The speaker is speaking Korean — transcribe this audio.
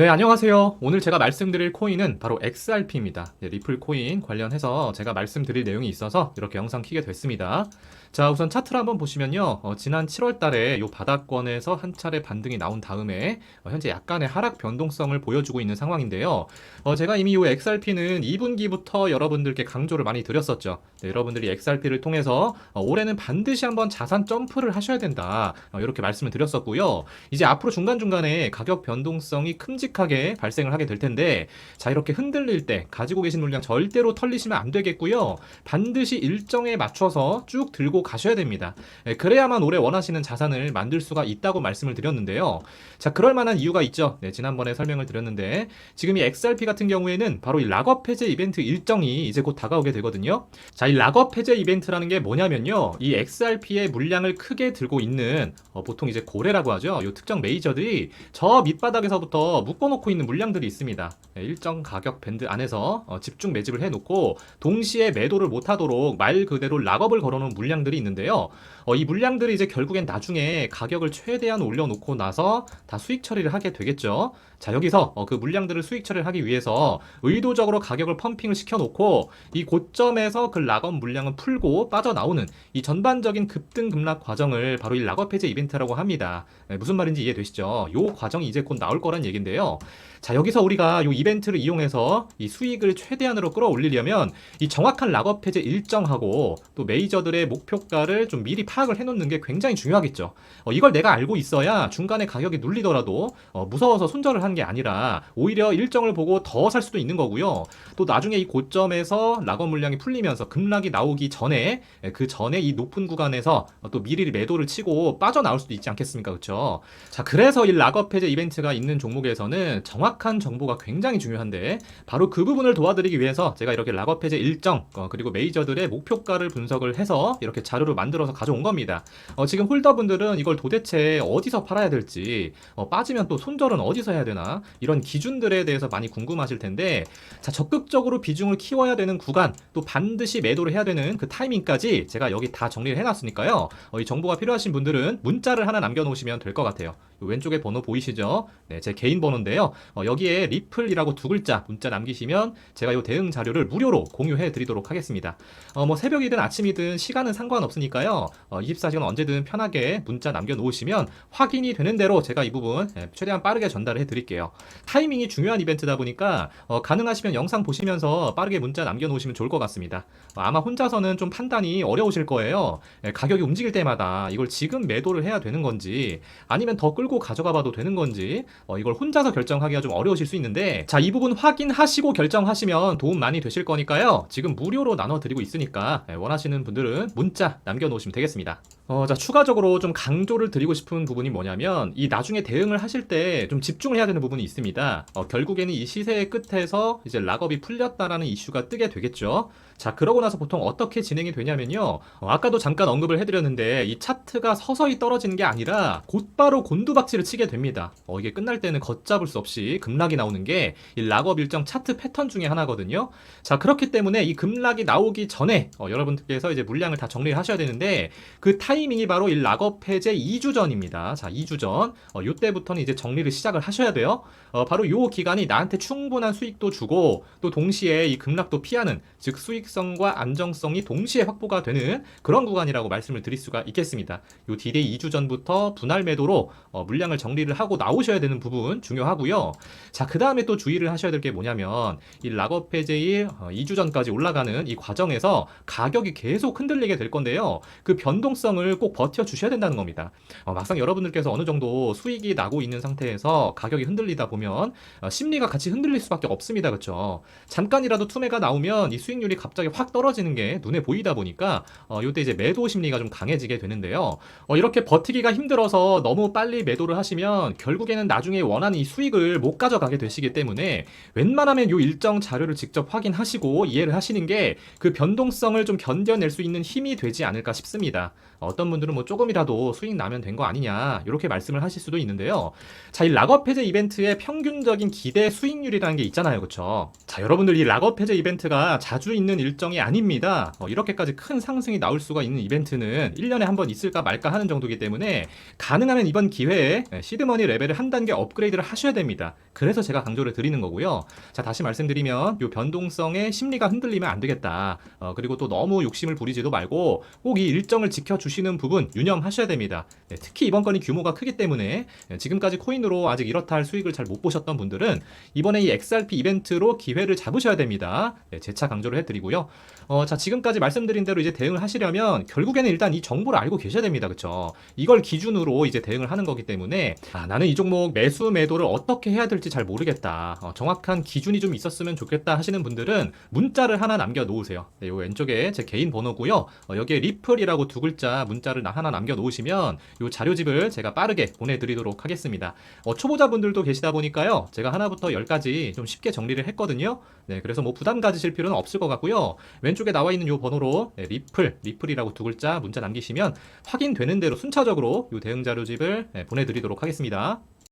네, 안녕하세요. 오늘 제가 말씀드릴 코인은 바로 XRP입니다. 네, 리플 코인 관련해서 제가 말씀드릴 내용이 있어서 이렇게 영상 키게 됐습니다. 자, 우선 차트를 한번 보시면요. 어, 지난 7월 달에 요 바닥권에서 한 차례 반등이 나온 다음에 어, 현재 약간의 하락 변동성을 보여주고 있는 상황인데요. 어, 제가 이미 요 XRP는 2분기부터 여러분들께 강조를 많이 드렸었죠. 네, 여러분들이 XRP를 통해서 어, 올해는 반드시 한번 자산 점프를 하셔야 된다. 어, 이렇게 말씀을 드렸었고요. 이제 앞으로 중간중간에 가격 변동성이 큼직 하게 발생을 하게 될 텐데 자 이렇게 흔들릴 때 가지고 계신 물량 절대로 털리시면 안 되겠고요. 반드시 일정에 맞춰서 쭉 들고 가셔야 됩니다. 예, 그래야만 올해 원하시는 자산을 만들 수가 있다고 말씀을 드렸는데요. 자 그럴 만한 이유가 있죠. 네, 지난번에 설명을 드렸는데 지금 이 XRP 같은 경우에는 바로 이 락업 해제 이벤트 일정이 이제 곧 다가오게 되거든요. 자, 이 락업 해제 이벤트라는 게 뭐냐면요. 이 XRP의 물량을 크게 들고 있는 어, 보통 이제 고래라고 하죠. 이 특정 메이저들이 저 밑바닥에서부터 묶어놓고 있는 물량들이 있습니다. 네, 일정 가격 밴드 안에서 어, 집중 매집을 해놓고 동시에 매도를 못하도록 말 그대로 락업을 걸어놓은 물량들이 있는데요. 어, 이 물량들이 이제 결국엔 나중에 가격을 최대한 올려놓고 나서 다 수익 처리를 하게 되겠죠. 자 여기서 어, 그 물량들을 수익 처리를 하기 위해서 의도적으로 가격을 펌핑을 시켜놓고 이 고점에서 그 락업 물량을 풀고 빠져나오는 이 전반적인 급등 급락 과정을 바로 이 락업 해제 이벤트라고 합니다. 네, 무슨 말인지 이해되시죠? 요 과정이 이제 곧 나올 거란 얘긴데요. 자 여기서 우리가 요 이벤트를 이용해서 이 수익을 최대한으로 끌어올리려면 이 정확한 락업 해제 일정하고 또 메이저들의 목표가를 좀 미리 파악을 해놓는 게 굉장히 중요하겠죠. 어, 이걸 내가 알고 있어야 중간에 가격이 눌리더라도 어, 무서워서 손절을 하는 게 아니라 오히려 일정을 보고 더 살 수도 있는 거고요. 또 나중에 이 고점에서 락업 물량이 풀리면서 급락이 나오기 전에 예, 그 전에 이 높은 구간에서 어, 또 미리 매도를 치고 빠져나올 수도 있지 않겠습니까? 그렇죠? 자 그래서 이 락업 해제 이벤트가 있는 종목에서는 정확한 정보가 굉장히 중요한데 바로 그 부분을 도와드리기 위해서 제가 이렇게 락업 해제 일정 어, 그리고 메이저들의 목표가를 분석을 해서 이렇게 자료를 만들어서 가져온 겁니다. 어, 지금 홀더분들은 이걸 도대체 어디서 팔아야 될지 어, 빠지면 또 손절은 어디서 해야 되나 이런 기준들에 대해서 많이 궁금하실 텐데 자 적극적으로 비중을 키워야 되는 구간 또 반드시 매도를 해야 되는 그 타이밍까지 제가 여기 다 정리를 해놨으니까요. 어, 이 정보가 필요하신 분들은 문자를 하나 남겨놓으시면 될 것 같아요. 왼쪽에 번호 보이시죠? 네, 제 개인 번호인데요. 어, 여기에 리플이라고 두 글자 문자 남기시면 제가 이 대응 자료를 무료로 공유해 드리도록 하겠습니다. 어, 뭐 새벽이든 아침이든 시간은 상관없으니까요. 어, 24시간 언제든 편하게 문자 남겨 놓으시면 확인이 되는 대로 제가 이 부분 예, 최대한 빠르게 전달해 드릴게요. 타이밍이 중요한 이벤트다 보니까 어, 가능하시면 영상 보시면서 빠르게 문자 남겨 놓으시면 좋을 것 같습니다. 어, 아마 혼자서는 좀 판단이 어려우실 거예요. 예, 가격이 움직일 때마다 이걸 지금 매도를 해야 되는 건지 아니면 더 끌고 가져가 봐도 되는 건지 어, 이걸 혼자서 결정하기가 좀 어려우실 수 있는데 자 이 부분 확인하시고 결정하시면 도움 많이 되실 거니까요. 지금 무료로 나눠드리고 있으니까 예, 원하시는 분들은 문자 남겨놓으시면 되겠습니다. 어, 자, 추가적으로 좀 강조를 드리고 싶은 부분이 뭐냐면, 이 나중에 대응을 하실 때 좀 집중을 해야 되는 부분이 있습니다. 어, 결국에는 이 시세의 끝에서 이제 락업이 풀렸다라는 이슈가 뜨게 되겠죠. 자, 그러고 나서 보통 어떻게 진행이 되냐면요. 어, 아까도 잠깐 언급을 해드렸는데, 이 차트가 서서히 떨어지는 게 아니라 곧바로 곤두박 질을 치게 됩니다. 어, 이게 끝날 때는 걷잡을 수 없이 급락이 나오는 게 이 락업 일정 차트 패턴 중에 하나거든요. 자, 그렇기 때문에 이 급락이 나오기 전에 어, 여러분들께서 이제 물량을 다 정리를 하셔야 되는데, 그 타이밍이 바로 이 락업 해제 2주 전입니다. 자, 2주 전. 어, 요때부터는 이제 정리를 시작을 하셔야 돼요. 어, 바로 요 기간이 나한테 충분한 수익도 주고 또 동시에 이 급락도 피하는 즉 수익성과 안정성이 동시에 확보가 되는 그런 구간이라고 말씀을 드릴 수가 있겠습니다. 요 디데이 2주 전부터 분할 매도로 어, 물량을 정리를 하고 나오셔야 되는 부분 중요하고요. 자, 그 다음에 또 주의를 하셔야 될 게 뭐냐면 이 락업 해제일 어, 2주 전까지 올라가는 이 과정에서 가격이 계속 흔들리게 될 건데요. 그 변동성을 꼭 버텨 주셔야 된다는 겁니다. 어, 막상 여러분들께서 어느 정도 수익이 나고 있는 상태에서 가격이 흔들리다 보면 어, 심리가 같이 흔들릴 수밖에 없습니다. 그렇죠? 잠깐이라도 투매가 나오면 이 수익률이 갑자기 확 떨어지는 게 눈에 보이다 보니까 어, 이때 이제 매도 심리가 좀 강해지게 되는데요. 어, 이렇게 버티기가 힘들어서 너무 빨리 매도 를 하시면 결국에는 나중에 원하는 이 수익을 못 가져가게 되시기 때문에 웬만하면 요 일정 자료를 직접 확인하시고 이해를 하시는 게 그 변동성을 좀 견뎌낼 수 있는 힘이 되지 않을까 싶습니다. 어떤 분들은 뭐 조금이라도 수익 나면 된 거 아니냐 이렇게 말씀을 하실 수도 있는데요. 자, 이 락업 해제 이벤트의 평균적인 기대 수익률이라는 게 있잖아요. 그렇죠? 자, 여러분들 이 락업 해제 이벤트가 자주 있는 일정이 아닙니다. 어, 이렇게까지 큰 상승이 나올 수가 있는 이벤트는 1년에 한 번 있을까 말까 하는 정도이기 때문에 가능하면 이번 기회에 이때 예, 시드머니 레벨을 한 단계 업그레이드를 하셔야 됩니다. 그래서 제가 강조를 드리는 거고요. 자, 다시 말씀드리면 요 변동성에 심리가 흔들리면 안 되겠다. 어, 그리고 또 너무 욕심을 부리지도 말고 꼭 이 일정을 지켜주시는 부분 유념하셔야 됩니다. 네, 특히 이번 건이 규모가 크기 때문에 예, 지금까지 코인으로 아직 이렇다 할 수익을 잘 못 보셨던 분들은 이번에 이 XRP 이벤트로 기회를 잡으셔야 됩니다. 네, 재차 강조를 해드리고요. 어, 자, 지금까지 말씀드린 대로 이제 대응을 하시려면 결국에는 일단 이 정보를 알고 계셔야 됩니다. 그쵸? 이걸 기준으로 이제 대응을 하는 거기 때문에 아, 나는 이 종목 매수 매도를 어떻게 해야 될지 잘 모르겠다. 어, 정확한 기준이 좀 있었으면 좋겠다 하시는 분들은 문자를 하나 남겨 놓으세요. 네, 요 왼쪽에 제 개인 번호고요. 어, 여기에 리플이라고 두 글자 문자를 하나 남겨 놓으시면 요 자료집을 제가 빠르게 보내드리도록 하겠습니다. 어, 초보자분들도 계시다 보니까요. 제가 하나부터 열까지 좀 쉽게 정리를 했거든요. 네, 그래서 뭐 부담 가지실 필요는 없을 것 같고요. 왼쪽에 나와 있는 요 번호로 네, 리플, 리플이라고 두 글자 문자 남기시면 확인되는 대로 순차적으로 요 대응 자료집을 네, 보내드리도록 하겠습니다.